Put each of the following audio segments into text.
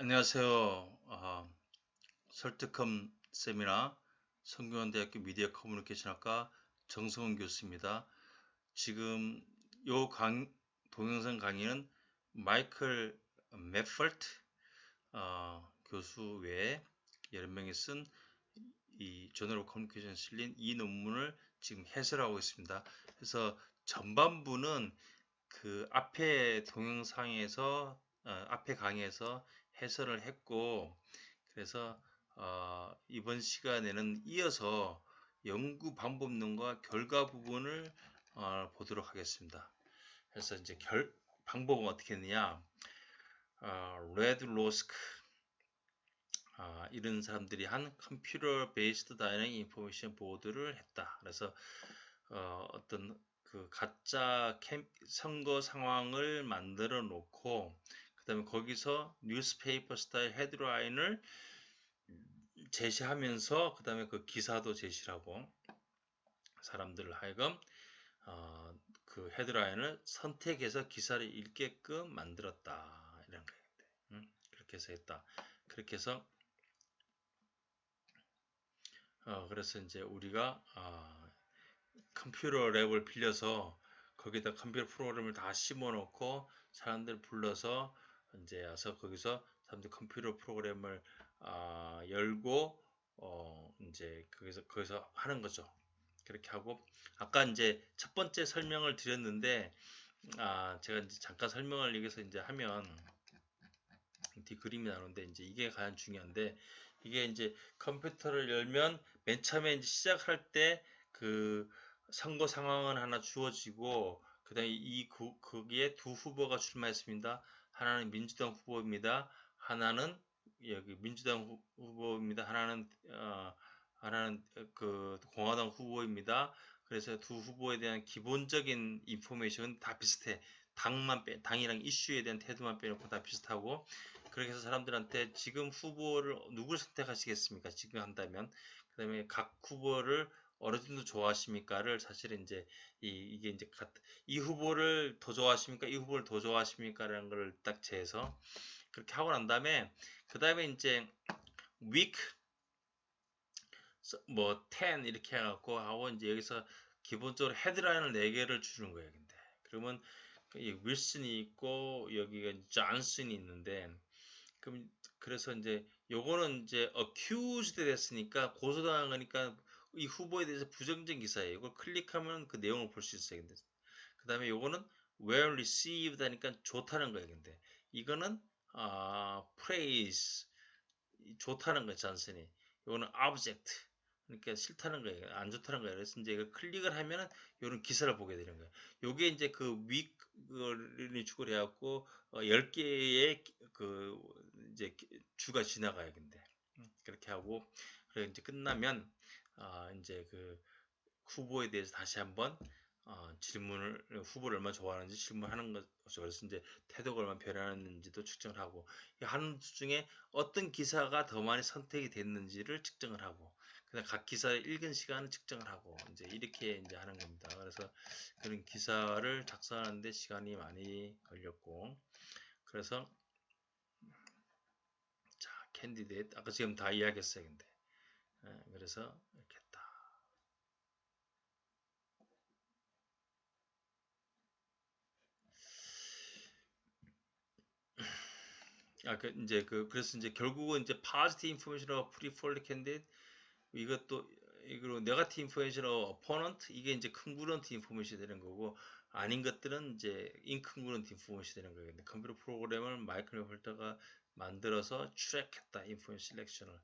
안녕하세요. 어, 설득컴 세미나 성균관대학교 미디어 커뮤니케이션학과 정성훈 교수입니다. 지금 요 강, 동영상 강의는 마이클 맥펄트 어, 교수 외에 여러 명이 쓴 이 저널 커뮤니케이션 실린 이 논문을 지금 해설하고 있습니다. 그래서 전반부는 그 앞에 동영상에서 어, 앞에 강의에서 해설을 했고 그래서 어, 이번 시간에는 이어서 연구 방법론과 결과 부분을 어, 보도록 하겠습니다. 그래서 이제 결, 방법은 어떻게 했느냐? 어, 레드 로스크 아, 이런 사람들이 한 컴퓨터 베이스드 다이너믹 인포메이션 보드를 했다. 그래서 어, 어떤 그 가짜 캠, 선거 상황을 만들어 놓고 그 다음에 거기서 뉴스페이퍼 스타일 헤드라인을 제시하면서 그 다음에 그 기사도 제시하고 사람들을 하여금 어, 그 헤드라인을 선택해서 기사를 읽게끔 만들었다 이런 거예요. 음? 그렇게 해서 했다. 그렇게 해서 어, 그래서 이제 우리가 어, 컴퓨터 랩을 빌려서 거기다 컴퓨터 프로그램을 다 심어 놓고 사람들 불러서 이제 와서 거기서 사람들 컴퓨터 프로그램을 아, 열고 어, 이제 거기서 거기서 하는 거죠. 그렇게 하고 아까 이제 첫 번째 설명을 드렸는데 아, 제가 잠깐 설명을 여기서 이제 하면 뒤 그림이 나오는데 이제 이게 가장 중요한데 이게 이제 컴퓨터를 열면 맨 처음에 이제 시작할 때 그 선거 상황은 하나 주어지고 그다음에 이 그, 거기에 두 후보가 출마했습니다. 하나는 민주당 후보입니다. 하나는 여기 민주당 후보입니다. 하나는 어, 하나는 그 공화당 후보입니다. 그래서 두 후보에 대한 기본적인 인포메이션은 다 비슷해. 당만 빼, 당이랑 이슈에 대한 태도만 빼놓고 다 비슷하고 그렇게 해서 사람들한테 지금 후보를 누굴 선택하시겠습니까? 지금 한다면 그 다음에 각 후보를 어느 정도 좋아하십니까를 사실은 이제 이, 이게 이제 이 후보를 더 좋아하십니까? 이 후보를 더 좋아하십니까?라는 걸 딱 재서 그렇게 하고 난 다음에 그 다음에 이제 week 뭐10 이렇게 해갖고 하고 이제 여기서 기본적으로 헤드라인을 4개를 주는 거예요. 근데 그러면 이 윌슨이 있고 여기가 존슨이 있는데 그럼 그래서 이제 요거는 이제 accused 됐으니까 고소당하니까 이 후보에 대해서 부정적인 기사예요. 이걸 클릭하면 그 내용을 볼 수 있어요. 근데 그 다음에 요거는 well received 하니까 좋다는 거예요. 근데 이거는 아, praise 좋다는 거예요. 잔슨이. 요거는 object 그러니까 싫다는 거예요. 안 좋다는 거예요. 그래서 이제 이거 클릭을 하면은 요런 기사를 보게 되는 거예요. 요게 이제 그 위크를 축을 해갖고 어, 10개의 그 이제 주가 지나가요. 근데 음, 그렇게 하고 그래 이제 끝나면 어, 이제 그 후보에 대해서 다시 한번 어, 질문을 후보를 얼마나 좋아하는지 질문하는 거죠. 그래서 이제 태도가 얼마나 변하는지도 측정을 하고 하는 중에 어떤 기사가 더 많이 선택이 됐는지를 측정을 하고 그다음 각 기사를 읽은 시간을 측정을 하고 이제 이렇게 이제 하는 겁니다. 그래서 그런 기사를 작성하는데 시간이 많이 걸렸고 그래서 자 캔디데이트 아까 지금 다 이야기했어요. 근데 예, 그래서 이렇게 했다. 아, 그, 이제, 그, 그래서 이제 결국은 이제 positive information하고 preferred candidate, 이것도, 이거로 네가티브 인포메이션하고 어포넌트, 이게 이제 컨그런트 인포메이션이 되는 거고, 아닌 것들은 이제 인컨그런트 인포메이션이 되는 거예요. 컴퓨터 프로그램을 마이클 홀터가 만들어서 트랙했다, 인포메이션 셀렉션을.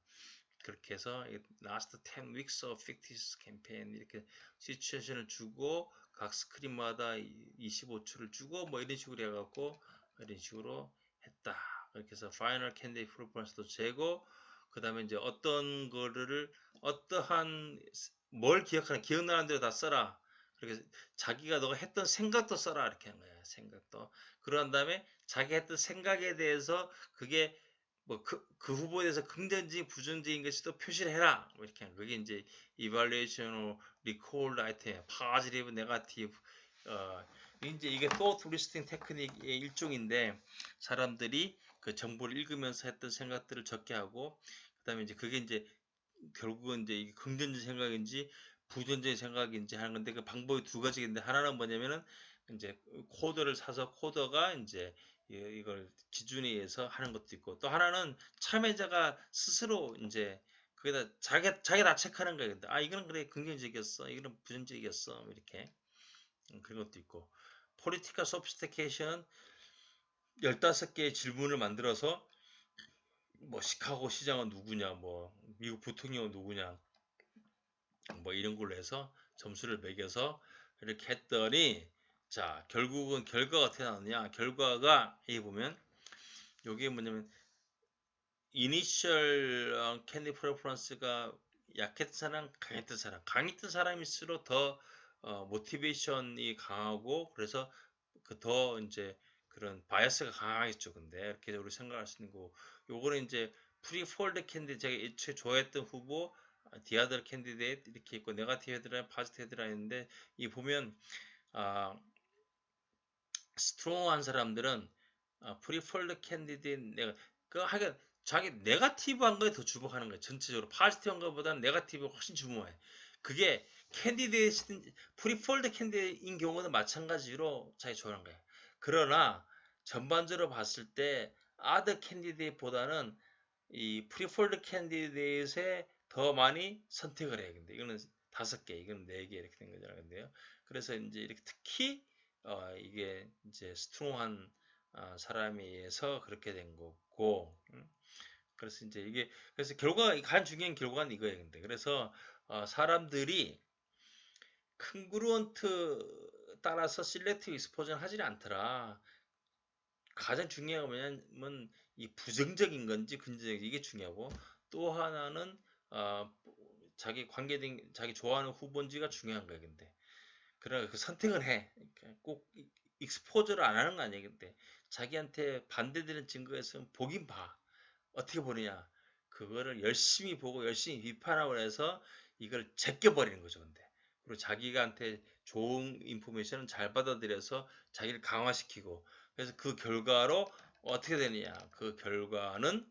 그렇게 해서 last 10 weeks of fictitious campaign 이렇게 시츄에이션을 주고 각 스크린마다 25초를 주고 뭐 이런 식으로 해갖고 이런 식으로 했다. 그렇게 해서 final candidate preference도 재고 그 다음에 이제 어떤 거를 어떠한 뭘 기억하는 기억나는 대로 다 써라. 그렇게 자기가 너가 했던 생각도 써라 이렇게 한 거야. 생각도. 그런 다음에 자기 했던 생각에 대해서 그게 뭐그 그 후보에 대해서 긍정적인 부정적인 것이 또 표시를 해라 뭐 이렇게 하는 그게 이제 evaluation recall 아이템 positive negative 어 이제 이게 또 리스팅 테크닉의 일종인데 사람들이 그 정보를 읽으면서 했던 생각들을 적게 하고 그다음에 이제 그게 이제 결국은 이제 긍정적인 생각인지 부정적인 생각인지 하는 건데 그 방법이 두 가지인데 하나는 뭐냐면은 이제 코드를 사서 코더가 이제 이- 이걸 기준에 의해서 하는 것도 있고 또 하나는 참여자가 스스로 이제 거기다 자기 자기 다 체크하는 거예요. 근데 아 이거는 그래 긍정적이었어, 이거는 부정적이었어. 뭐 이렇게. 음, 그런 것도 있고 political sophistication 15개의 질문을 만들어서 뭐 시카고 시장은 누구냐, 뭐 미국 부통령은 누구냐, 뭐 이런 걸로 해서 점수를 매겨서 이렇게 했더니 자 결국은 결과가 어떻게 나왔냐? 결과가 여기 보면 여기 뭐냐면 이니셜 캔디 프레퍼런스가 약했던 사람, 강했던 사람, 강했던 사람일수록 더 어, 모티베이션이 강하고 그래서 그 더 이제 그런 바이어스가 강하겠죠. 근데 이렇게 우리 생각할 수 있는 거. 요거는 이제 프리폴드 캔디 제가 애초에 좋아했던 후보 디아들 캔디데이트 이렇게 있고 네가티브 헤드라인, 파지티브 헤드라인인데 이 보면 아 스트롱한 사람들은 아, 프리폴드 캔디데이트 내가 그 하여간 자기 네가티브한 거에 더 주목하는 거예요. 전체적으로 파지티브한 것보다는 네가티브가 훨씬 주목해. 그게 캔디데이트 프리폴드 캔디인 경우는 마찬가지로 자기 좋아하는 거예요. 그러나 전반적으로 봤을 때 아더 캔디데이트보다는 이 프리폴드 캔디데이트에 더 많이 선택을 해요. 근데 이거는 다섯 개, 이건 네 개 이렇게 된 거잖아요. 근데요. 그래서 이제 이렇게 특히 어, 이게 이제 스트롱한 어, 사람에 의해서 그렇게 된 거고. 음? 그래서 이제 이게 그래서 결과 가장 중요한 결과는 이거예요. 근데 그래서 어, 사람들이 컨그루언트 따라서 실렉티브 익스포저는 하지 않더라. 가장 중요한 건 뭐냐면 이 부정적인 건지 긍정적인 이게 중요하고 또 하나는 어, 자기 관계된 자기 좋아하는 후보인지가 중요한 거예요. 근데 그래 그 선택을 해. 그러니까 꼭 익스포저를 안 하는 거 아니에요. 근데 자기한테 반대되는 있으면 보긴 봐. 어떻게 보느냐. 그거를 열심히 보고 열심히 비판하고 해서 이걸 제껴버리는 거죠. 근데 그리고 자기가한테 좋은 인포메이션은 잘 받아들여서 자기를 강화시키고 그래서 그 결과로 어떻게 되느냐 그 결과는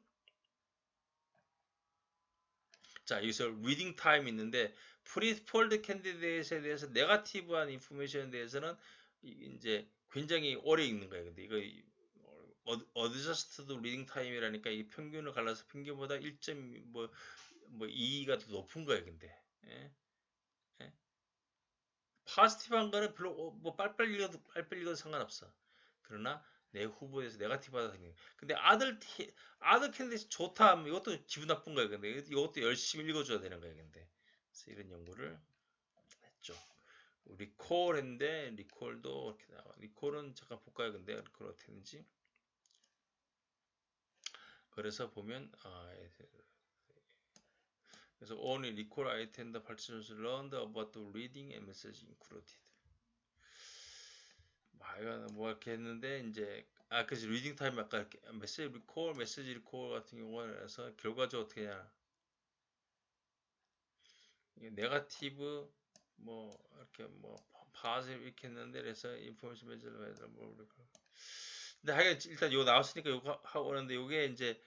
자 여기서 리딩 타임 있는데 프리폴드 캔디데이트에 대해서 네가티브한 인포메이션에 대해서는 이제 굉장히 오래 읽는 거예요 근데 이거 어드저스트드 리딩 타임이라니까 이 평균을 갈라서 평균보다 1.뭐 뭐 2가 더 높은 거예요 근데 예? 파스티브한 거는 별로 어, 뭐 빨빨리 읽어도 빨빨리 읽어도 상관없어. 그러나 내 후보에서 네가티브하다 생겨. 근데 아들 티, 아들 캔디스 좋다 하면 이것도 기분 나쁜 거예요. 근데 이것도 열심히 읽어줘야 되는 거예요. 근데 그래서 이런 연구를 했죠. 리콜 했는데 리콜도 이렇게 나와. 리콜은 잠깐 볼까요? 근데 리콜 어떻게 되는지. 그래서 보면 아, 그래서 only recall item the participants learned about the reading and message included. 뭐, 뭐 이렇게 했는데 이제 아 그지 리딩 타임 아까 이렇게 메시지 리콜, 메시지 리콜 같은 경우에서 결과적으로 어떻게 하냐 이게 네가티브 뭐 이렇게 뭐 파즈 이렇게 했는데 그래서 인포메이션 매저를 뭐 근데 하여간 일단 이거 나왔으니까 이거 하고 오는데 이게 이제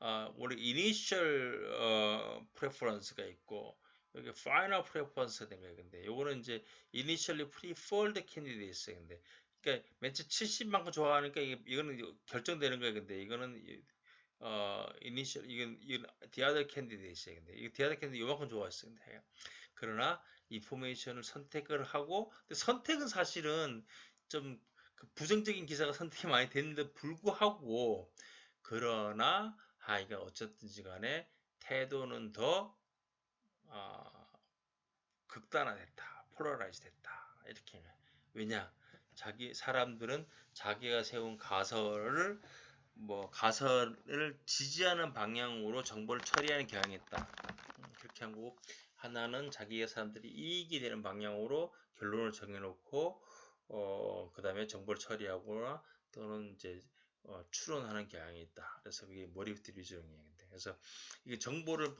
어, 우리 이니셜 어, 프레퍼런스가 있고 여기 파이널 프레퍼런스가 된 거예요. 근데 요거는 이제 이니셜리 프리폴드 캔디데이스 근데 그러니까 맨처 70만큼 좋아하니까 이게 이거는 결정되는 거예요. 근데 이거는 어 이니셜 이건 이건 디아더 캔디데이스 근데 이거 디아더 캔디 요만큼 좋아했어요. 근데 그러나 인포메이션을 선택을 하고 근데 선택은 사실은 좀그 부정적인 기사가 선택이 많이 됐는데 불구하고 그러나 하이가 어쨌든지 간에 태도는 더 어, 극단화됐다. 폴라라이즈 됐다. 이렇게 왜냐? 자기 사람들은 자기가 세운 가설을 뭐 가설을 지지하는 방향으로 정보를 처리하는 경향이 있다. 음, 그렇게 하고 하나는 자기의 사람들이 이익이 되는 방향으로 결론을 정해놓고 어, 그 다음에 정보를 처리하거나 또는 이제 어, 추론하는 경향이 있다. 그래서 그게 머리부터 리저닝이에요. 그래서 이게 정보를 막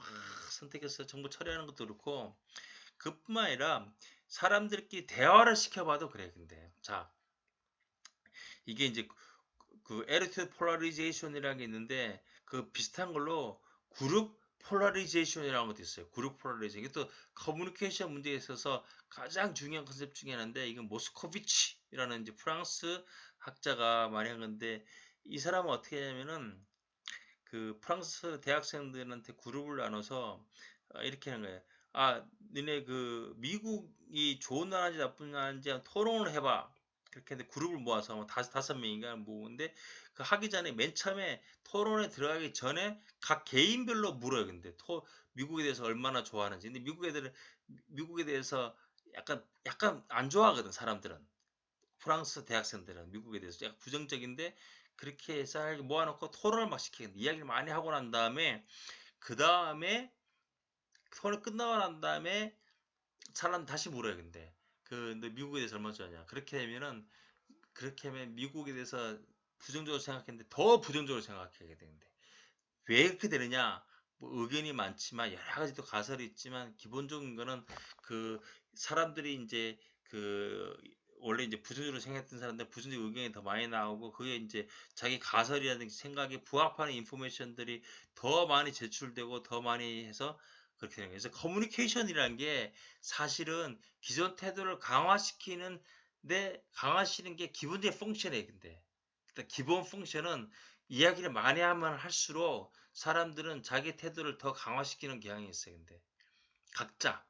선택해서 정보 처리하는 것도 그렇고 그뿐만 아니라 사람들끼리 대화를 시켜봐도 그래. 근데 자 이게 이제 그 attitude polarization이라는 게 있는데 그 비슷한 걸로 그룹 폴라리제이션이라는 것도 있어요. 그룹 폴라리제이션. 이게 또 커뮤니케이션 문제에 있어서 가장 중요한 컨셉 중에 하나인데 이건 모스코비치라는 이제 프랑스 학자가 많이 한 건데 이 사람은 어떻게 하냐면은 그 프랑스 대학생들한테 그룹을 나눠서 어, 이렇게 하는 거예요. 아, 너네 그 미국이 좋은 나라인지 나쁜 나라인지 토론을 해봐. 그렇게 했는데 그룹을 모아서 뭐 다섯 다섯 명인가 모으는데 그 하기 전에 맨 처음에 토론에 들어가기 전에 각 개인별로 물어요. 근데 토 미국에 대해서 얼마나 좋아하는지. 근데 미국 애들은 미국에 대해서 약간 약간 안 좋아하거든 사람들은. 프랑스 대학생들은 미국에 대해서 약간 부정적인데 그렇게 쌀 모아놓고 토론을 막 시키는데 이야기를 많이 하고 난 다음에 그 다음에 토론 끝나고 난 다음에 사람 다시 물어요. 근데 그 근데 미국에 대해서 얼마나 좋아하냐. 그렇게 되면은 그렇게 하면 미국에 대해서 부정적으로 생각했는데 더 부정적으로 생각하게 되는데 왜 그렇게 되느냐? 뭐 의견이 많지만 여러 가지 또 가설이 있지만 기본적인 거는 그 사람들이 이제 그 원래 이제 부정적으로 생각했던 사람들 부정적 의견이 더 많이 나오고 그게 이제 자기 가설이라든지 생각에 부합하는 인포메이션들이 더 많이 제출되고 더 많이 해서 그렇게 되는 거예요. 그래서 커뮤니케이션이라는 게 사실은 기존 태도를 강화시키는 데 강화시키는 게 기본적인 펑션이에요. 근데 일단 기본 펑션은 이야기를 많이 하면 할수록 사람들은 자기 태도를 더 강화시키는 경향이 있어요. 근데 각자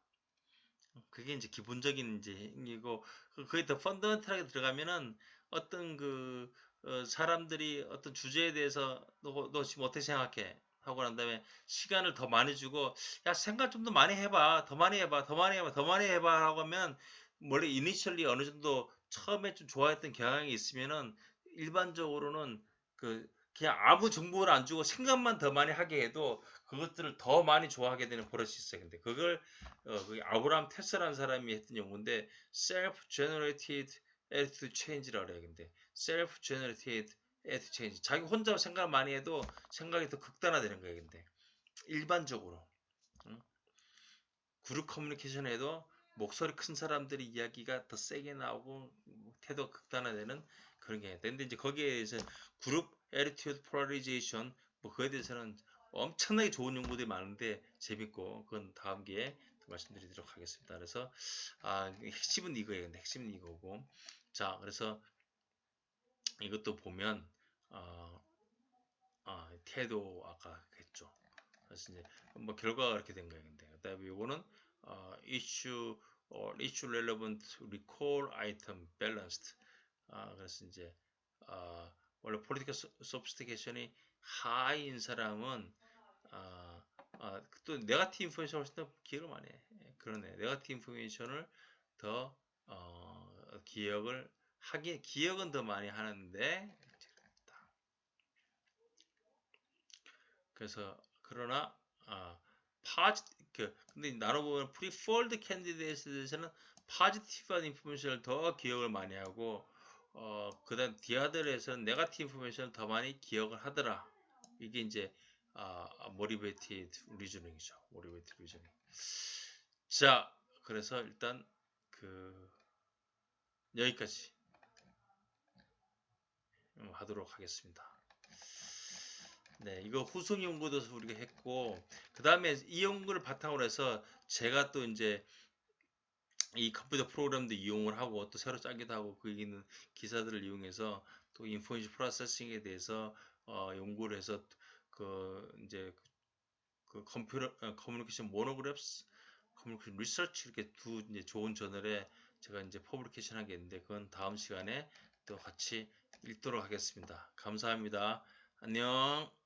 그게 이제 기본적인 이제 이고 그게 더 펀더멘탈하게 들어가면은 어떤 그 어, 사람들이 어떤 주제에 대해서 너, 너 지금 어떻게 생각해? 하고 난 다음에 시간을 더 많이 주고 야 생각 좀 더 많이 해봐. 더 많이 해봐. 더 많이 해봐. 더 많이 해봐. 하고 하면 원래 이니셜리 어느 정도 처음에 좀 좋아했던 경향이 있으면은 일반적으로는 그 그냥 아무 정보를 안 주고 생각만 더 많이 하게 해도 그것들을 더 많이 좋아하게 되는 버릇이 있어요. 근데 그걸 어, 그 아브라함 테스라는 사람이 했던 연구인데 self generated attitude change라고 그래요. 근데 self generated attitude change. 자기 혼자 생각을 많이 해도 생각이 더 극단화되는 거예요. 근데 일반적으로 응? 그룹 커뮤니케이션에도 목소리 큰 사람들이 이야기가 더 세게 나오고 태도 극단화되는 그런 게 있는데 이제 거기에 서 그룹 attitude polarization 뭐 그에 대해서는 엄청나게 좋은 연구들이 많은데 재밌고 그건 다음 기회에 말씀드리도록 하겠습니다. 그래서 아, 핵심은 이거예요. 핵심은 이거고 자 그래서 이것도 보면 어, 아, 태도 아까 했죠. 그래서 이제 뭐 결과가 이렇게 된 거예요. 근데 그다음에 이거는 어, issue or issue relevant recall item balanced. 아, 그래서 이제 어, 원래 political sophistication이 하이인 사람은 아, 아, 또 네가티브 인포메이션을 훨씬 더 기억을 많이 해. 예, 그러네. 네가티브 인포메이션을 더 어, 기억을 하기 기억은 더 많이 하는데 그래서 그러나 아, 파지 그 근데 나눠보면 프리폴드 캔디데이트에 대해서는 파지티브한 인포메이션을 더 기억을 많이 하고 어, 그 다음 디아들에서는 네가티브 인포메이션을 더 많이 기억을 하더라. 이게 이제 아, 모리베이티드 리즈닝이죠. 모리베이티드 리즈닝. 자, 그래서 일단 그 여기까지 하도록 하겠습니다. 네, 이거 후속 연구도 우리가 했고 그 다음에 이 연구를 바탕으로 해서 제가 또 이제 이 컴퓨터 프로그램도 이용을 하고 또 새로 짜기도 하고 그 있는 기사들을 이용해서 또 인포메이션 프로세싱에 대해서 어, 연구를 해서 그 이제 그 컴퓨터 어, 커뮤니케이션 모노그래프스 커뮤니케이션 리서치 이렇게 두 이제 좋은 저널에 제가 이제 퍼블리케이션 하겠는데 그건 다음 시간에 또 같이 읽도록 하겠습니다. 감사합니다. 안녕.